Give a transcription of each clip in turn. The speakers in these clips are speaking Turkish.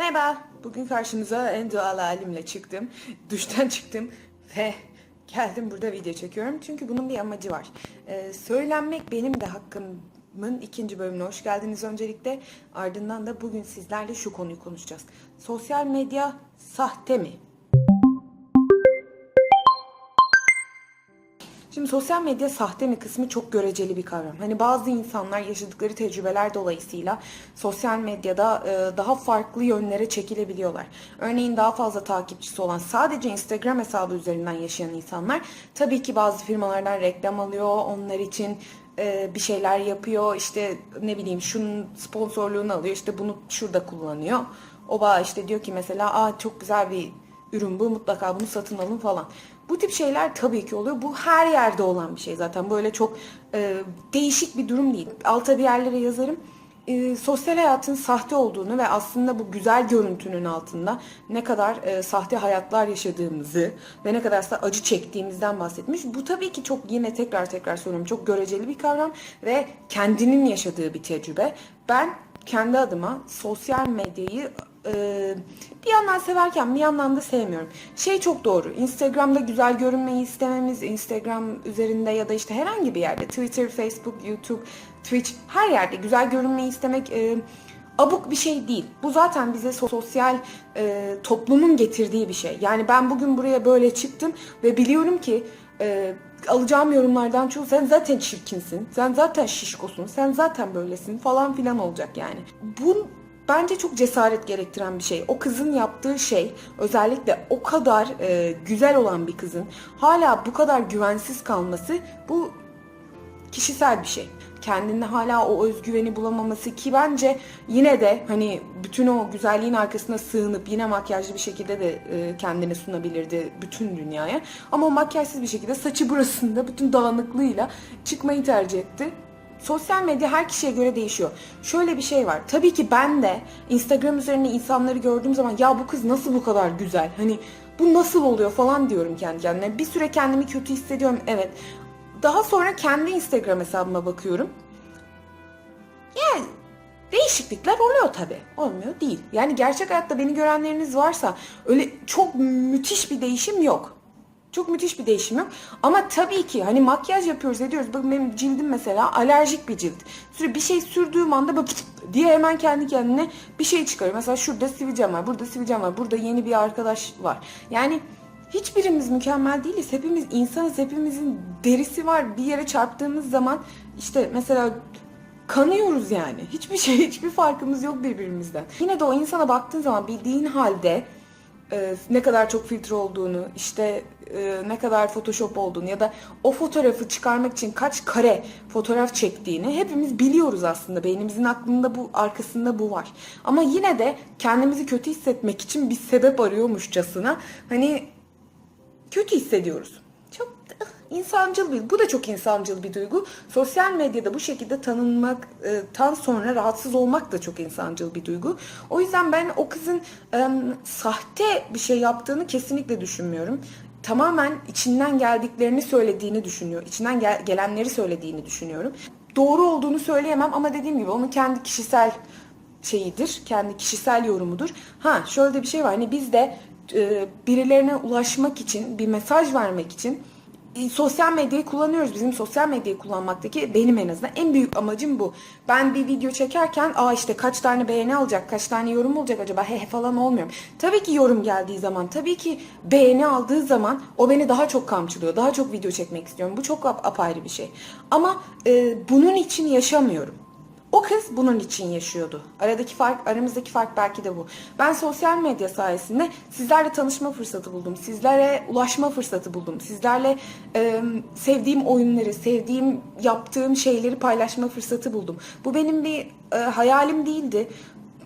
Merhaba. Bugün karşınıza en doğal halimle çıktım. Duştan çıktım ve geldim burada video çekiyorum. Çünkü bunun bir amacı var. Ee, söylenmek benim de hakkımın ikinci bölümüne hoş geldiniz öncelikle. Ardından da bugün sizlerle şu konuyu konuşacağız. Sosyal medya sahte mi? Şimdi sosyal medya sahte mi kısmı çok göreceli bir kavram. Hani bazı insanlar yaşadıkları tecrübeler dolayısıyla sosyal medyada e, daha farklı yönlere çekilebiliyorlar. Örneğin daha fazla takipçisi olan sadece Instagram hesabı üzerinden yaşayan insanlar tabii ki bazı firmalardan reklam alıyor. Onlar için e, bir şeyler yapıyor. İşte ne bileyim şunun sponsorluğunu alıyor. İşte bunu şurada kullanıyor. O bağ işte diyor ki mesela aa çok güzel bir ürün bu mutlaka bunu satın alın falan. Bu tip şeyler tabii ki oluyor. Bu her yerde olan bir şey zaten. Böyle çok e, değişik bir durum değil. Alta bir yerlere yazarım. E, sosyal hayatın sahte olduğunu ve aslında bu güzel görüntünün altında ne kadar e, sahte hayatlar yaşadığımızı ve ne kadar da acı çektiğimizden bahsetmiş. Bu tabii ki çok yine tekrar tekrar söylüyorum çok göreceli bir kavram ve kendinin yaşadığı bir tecrübe. Ben kendi adıma sosyal medyayı e, bir yandan severken bir yandan da sevmiyorum. Şey çok doğru. Instagram'da güzel görünmeyi istememiz, Instagram üzerinde ya da işte herhangi bir yerde Twitter, Facebook, YouTube, Twitch her yerde güzel görünmeyi istemek e, abuk bir şey değil. Bu zaten bize so- sosyal e, toplumun getirdiği bir şey. Yani ben bugün buraya böyle çıktım ve biliyorum ki e, alacağım yorumlardan çoğu sen zaten çirkinsin, sen zaten şişkosun, sen zaten böylesin falan filan olacak yani. Bu bence çok cesaret gerektiren bir şey. O kızın yaptığı şey özellikle o kadar e, güzel olan bir kızın hala bu kadar güvensiz kalması bu kişisel bir şey. Kendinde hala o özgüveni bulamaması ki bence yine de hani bütün o güzelliğin arkasına sığınıp yine makyajlı bir şekilde de e, kendini sunabilirdi bütün dünyaya. Ama makyajsız bir şekilde saçı burasında bütün dağınıklığıyla çıkmayı tercih etti. Sosyal medya her kişiye göre değişiyor. Şöyle bir şey var. Tabii ki ben de Instagram üzerinde insanları gördüğüm zaman ya bu kız nasıl bu kadar güzel? Hani bu nasıl oluyor falan diyorum kendi kendime. Bir süre kendimi kötü hissediyorum. Evet. Daha sonra kendi Instagram hesabıma bakıyorum. Yani değişiklikler oluyor tabii. Olmuyor değil. Yani gerçek hayatta beni görenleriniz varsa öyle çok müthiş bir değişim yok. Çok müthiş bir değişim yok. Ama tabii ki hani makyaj yapıyoruz ediyoruz. Bakın benim cildim mesela alerjik bir cilt. Sürekli bir şey sürdüğüm anda böyle diye hemen kendi kendine bir şey çıkarıyor. Mesela şurada sivilcem var, burada sivilcem var, burada yeni bir arkadaş var. Yani hiçbirimiz mükemmel değiliz. Hepimiz insanız, hepimizin derisi var. Bir yere çarptığımız zaman işte mesela kanıyoruz yani. Hiçbir şey, hiçbir farkımız yok birbirimizden. Yine de o insana baktığın zaman bildiğin halde e, ne kadar çok filtre olduğunu, işte e, ne kadar photoshop olduğunu ya da o fotoğrafı çıkarmak için kaç kare fotoğraf çektiğini hepimiz biliyoruz aslında. Beynimizin aklında bu, arkasında bu var. Ama yine de kendimizi kötü hissetmek için bir sebep arıyormuşçasına hani kötü hissediyoruz. Çok insancıl bir, bu da çok insancıl bir duygu. Sosyal medyada bu şekilde tanınmaktan sonra rahatsız olmak da çok insancıl bir duygu. O yüzden ben o kızın e, sahte bir şey yaptığını kesinlikle düşünmüyorum. Tamamen içinden geldiklerini söylediğini düşünüyor. İçinden gel- gelenleri söylediğini düşünüyorum. Doğru olduğunu söyleyemem ama dediğim gibi onun kendi kişisel şeyidir. Kendi kişisel yorumudur. Ha şöyle de bir şey var. Hani biz de e, birilerine ulaşmak için, bir mesaj vermek için sosyal medyayı kullanıyoruz. Bizim sosyal medyayı kullanmaktaki benim en azından en büyük amacım bu. Ben bir video çekerken aa işte kaç tane beğeni alacak, kaç tane yorum olacak acaba he he falan olmuyorum. Tabii ki yorum geldiği zaman, tabii ki beğeni aldığı zaman o beni daha çok kamçılıyor. Daha çok video çekmek istiyorum. Bu çok ap- apayrı bir şey. Ama e, bunun için yaşamıyorum. O kız bunun için yaşıyordu. Aradaki fark, aramızdaki fark belki de bu. Ben sosyal medya sayesinde sizlerle tanışma fırsatı buldum. Sizlere ulaşma fırsatı buldum. Sizlerle e, sevdiğim oyunları, sevdiğim, yaptığım şeyleri paylaşma fırsatı buldum. Bu benim bir e, hayalim değildi.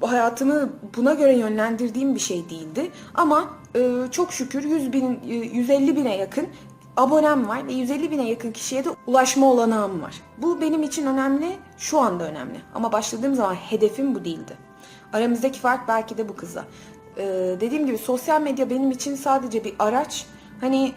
Hayatımı buna göre yönlendirdiğim bir şey değildi. Ama e, çok şükür 100 bin, e, 150 bine yakın abonem var ve 150 bine yakın kişiye de ulaşma olanağım var. Bu benim için önemli, şu anda önemli. Ama başladığım zaman hedefim bu değildi. Aramızdaki fark belki de bu kızla. Ee, dediğim gibi sosyal medya benim için sadece bir araç. Hani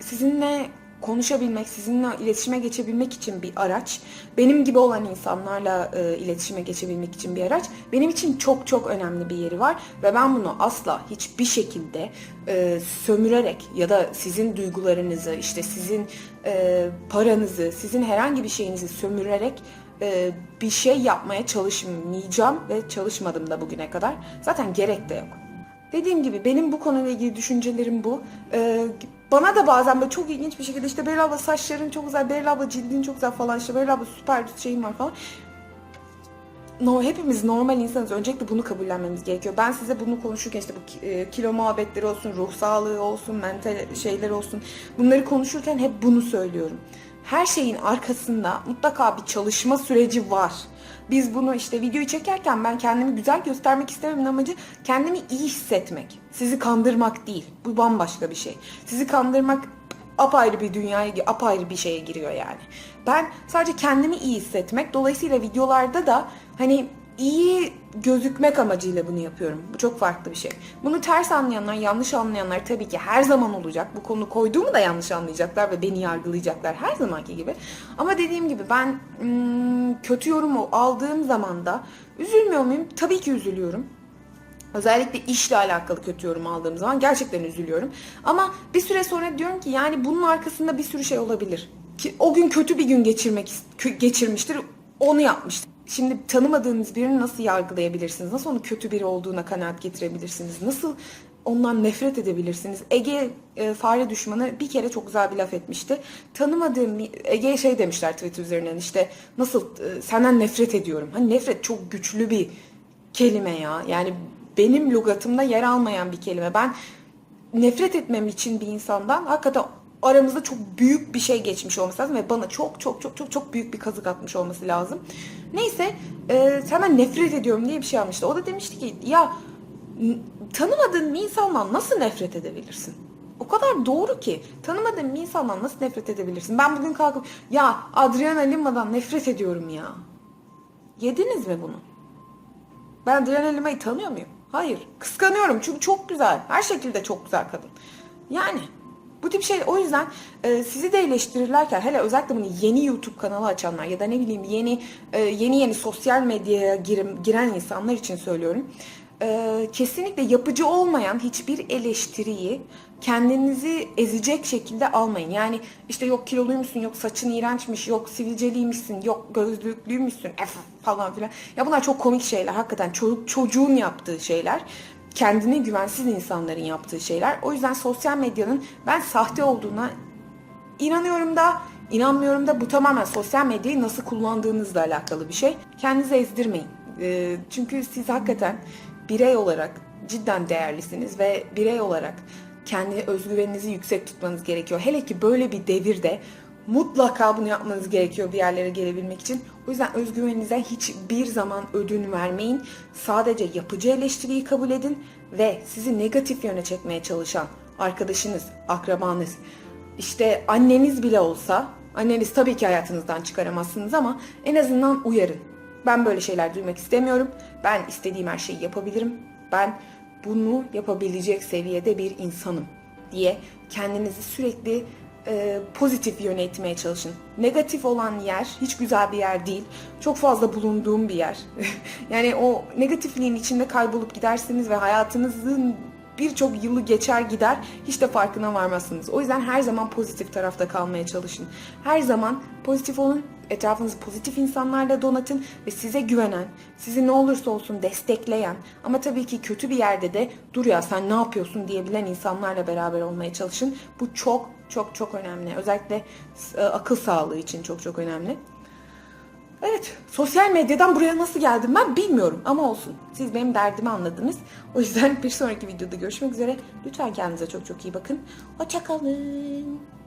sizinle konuşabilmek, sizinle iletişime geçebilmek için bir araç. Benim gibi olan insanlarla e, iletişime geçebilmek için bir araç. Benim için çok çok önemli bir yeri var ve ben bunu asla hiçbir şekilde e, sömürerek ya da sizin duygularınızı, işte sizin e, paranızı, sizin herhangi bir şeyinizi sömürerek e, bir şey yapmaya çalışmayacağım ve çalışmadım da bugüne kadar. Zaten gerek de yok. Dediğim gibi benim bu konuyla ilgili düşüncelerim bu. Ee, bana da bazen böyle çok ilginç bir şekilde işte Beril abla saçların çok güzel, Beril abla cildin çok güzel falan işte Beril abla süper bir şeyin var falan. No, hepimiz normal insanız. Öncelikle bunu kabullenmemiz gerekiyor. Ben size bunu konuşurken işte bu e, kilo muhabbetleri olsun, ruh sağlığı olsun, mental şeyler olsun. Bunları konuşurken hep bunu söylüyorum. Her şeyin arkasında mutlaka bir çalışma süreci var. Biz bunu işte videoyu çekerken ben kendimi güzel göstermek istememin amacı kendimi iyi hissetmek. Sizi kandırmak değil. Bu bambaşka bir şey. Sizi kandırmak apayrı bir dünyaya, apayrı bir şeye giriyor yani. Ben sadece kendimi iyi hissetmek, dolayısıyla videolarda da hani iyi gözükmek amacıyla bunu yapıyorum. Bu çok farklı bir şey. Bunu ters anlayanlar, yanlış anlayanlar tabii ki her zaman olacak. Bu konu koyduğumu da yanlış anlayacaklar ve beni yargılayacaklar her zamanki gibi. Ama dediğim gibi ben hmm, kötü yorumu aldığım zaman da üzülmüyor muyum? Tabii ki üzülüyorum. Özellikle işle alakalı kötü yorum aldığım zaman gerçekten üzülüyorum. Ama bir süre sonra diyorum ki yani bunun arkasında bir sürü şey olabilir. Ki o gün kötü bir gün geçirmek geçirmiştir. Onu yapmıştır. Şimdi tanımadığınız birini nasıl yargılayabilirsiniz? Nasıl onu kötü biri olduğuna kanaat getirebilirsiniz? Nasıl ondan nefret edebilirsiniz? Ege e, fare düşmanı bir kere çok güzel bir laf etmişti. Tanımadığım Ege'ye şey demişler Twitter üzerinden işte nasıl e, senden nefret ediyorum. Hani nefret çok güçlü bir kelime ya. Yani benim lügatımda yer almayan bir kelime. Ben nefret etmem için bir insandan hakikaten aramızda çok büyük bir şey geçmiş olması lazım ve bana çok çok çok çok çok büyük bir kazık atmış olması lazım. Neyse e, senden nefret ediyorum diye bir şey almıştı. O da demişti ki ya tanımadığın bir insandan nasıl nefret edebilirsin? O kadar doğru ki tanımadığın bir insandan nasıl nefret edebilirsin? Ben bugün kalkıp ya Adriana Lima'dan nefret ediyorum ya. Yediniz mi bunu? Ben Adriana Lima'yı tanıyor muyum? Hayır. Kıskanıyorum çünkü çok güzel. Her şekilde çok güzel kadın. Yani bu tip şey o yüzden e, sizi de eleştirirlerken hele özellikle bunu yeni YouTube kanalı açanlar ya da ne bileyim yeni e, yeni yeni sosyal medyaya girim, giren insanlar için söylüyorum. E, kesinlikle yapıcı olmayan hiçbir eleştiriyi kendinizi ezecek şekilde almayın. Yani işte yok kiloluymuşsun, yok saçın iğrençmiş, yok sivilceliymişsin, yok gözlüklüymüşsün F falan filan. Ya bunlar çok komik şeyler. Hakikaten çocuk, çocuğun yaptığı şeyler. Kendine güvensiz insanların yaptığı şeyler. O yüzden sosyal medyanın ben sahte olduğuna İnanıyorum da, inanmıyorum da bu tamamen sosyal medyayı nasıl kullandığınızla alakalı bir şey. Kendinizi ezdirmeyin. Ee, çünkü siz hakikaten birey olarak cidden değerlisiniz ve birey olarak kendi özgüveninizi yüksek tutmanız gerekiyor. Hele ki böyle bir devirde mutlaka bunu yapmanız gerekiyor bir yerlere gelebilmek için. O yüzden özgüveninize hiçbir zaman ödün vermeyin. Sadece yapıcı eleştiriyi kabul edin ve sizi negatif yöne çekmeye çalışan arkadaşınız, akrabanız, işte anneniz bile olsa, anneniz tabii ki hayatınızdan çıkaramazsınız ama en azından uyarın. Ben böyle şeyler duymak istemiyorum. Ben istediğim her şeyi yapabilirim. Ben bunu yapabilecek seviyede bir insanım diye kendinizi sürekli e, pozitif yöne itmeye çalışın. Negatif olan yer hiç güzel bir yer değil. Çok fazla bulunduğum bir yer. yani o negatifliğin içinde kaybolup gidersiniz ve hayatınızın birçok yılı geçer gider hiç de farkına varmazsınız. O yüzden her zaman pozitif tarafta kalmaya çalışın. Her zaman pozitif olun, etrafınızı pozitif insanlarla donatın ve size güvenen, sizi ne olursa olsun destekleyen ama tabii ki kötü bir yerde de dur ya sen ne yapıyorsun diyebilen insanlarla beraber olmaya çalışın. Bu çok çok çok önemli. Özellikle e, akıl sağlığı için çok çok önemli. Evet, sosyal medyadan buraya nasıl geldim ben bilmiyorum ama olsun. Siz benim derdimi anladınız. O yüzden bir sonraki videoda görüşmek üzere. Lütfen kendinize çok çok iyi bakın. Hoşçakalın.